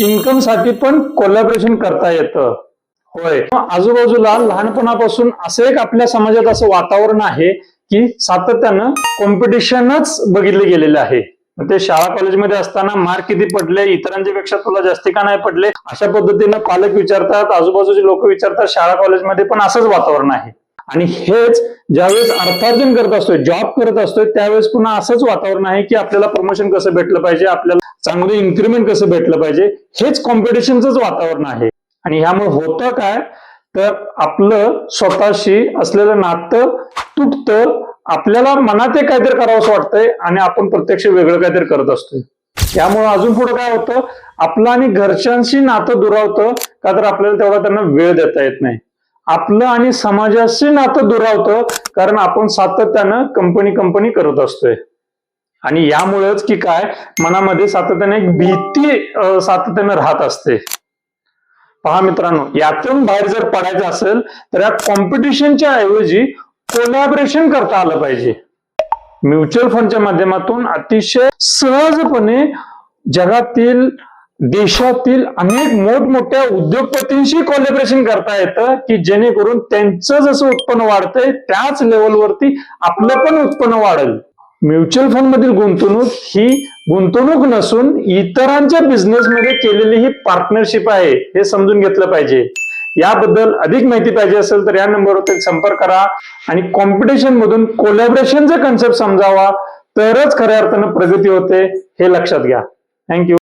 इन्कमसाठी पण कोलॅबरेशन करता येतं. होय. आजूबाजूला लहानपणापासून असं एक आपल्या समाजात असं वातावरण आहे की सातत्यानं कॉम्पिटिशनच बघितले गेलेले आहे. ते शाळा कॉलेजमध्ये असताना मार्क किती पडले इतरांच्या पेक्षा तुला जास्ती का नाही पडले? अशा पद्धतीनं पालक विचारतात आजूबाजूचे लोक विचारतात शाळा कॉलेजमध्ये पण असंच वातावरण आहे. आणि हेच ज्यावेळेस अर्थार्जन करत असतोय जॉब करत असतोय त्यावेळेस पुन्हा असंच वातावरण आहे की आपल्याला प्रमोशन कसं भेटलं पाहिजे आपल्याला चांगलं इन्क्रीमेंट कसं भेटलं पाहिजे हेच कॉम्पिटिशनच वातावरण आहे. आणि ह्यामुळे होतं काय? तर आपलं स्वतःशी असलेलं नातं तुटतं आपल्याला मनात एक काहीतरी करावंसं वाटतंय आणि आपण प्रत्यक्ष वेगळं काहीतरी करत असतोय. त्यामुळे अजून पुढे काय होतं? आपलं आणि घरच्यांशी नातं दुरावतं का तर आपल्याला तेवढा त्यांना वेळ देता येत नाही. आपलं आणि समाजाशी नातं दुरावतं कारण आपण सातत्यानं कंपनी कंपनी करत असतोय. आणि यामुळेच की काय मनामध्ये सातत्याने एक भीती सातत्याने सातत्यानं राहत असते. पहा मित्रांनो यातून बाहेर जर पडायचं असेल तर या कॉम्पिटिशनच्या ऐवजी कोलॅबरेशन करता आलं पाहिजे. म्युच्युअल फंडच्या माध्यमातून अतिशय सहजपणे जगातील देशातील अनेक मोठमोठ्या उद्योगपतींशी कॉलेब्रेशन करता येतं की जेणेकरून त्यांचं जसं उत्पन्न वाढतंय त्याच लेवलवरती आपलं पण उत्पन्न वाढेल. म्युच्युअल फंड मधील गुंतवणूक ही गुंतवणूक नसून इतरांच्या बिझनेसमध्ये केलेली ही पार्टनरशिप आहे हे समजून घेतलं पाहिजे. याबद्दल अधिक माहिती पाहिजे असेल तर या नंबरवरती संपर्क करा आणि कॉम्पिटिशन मधून कोलॅबरेशनचा कन्सेप्ट समजावा तरच खऱ्या अर्थानं प्रगती होते हे लक्षात घ्या. थँक्यू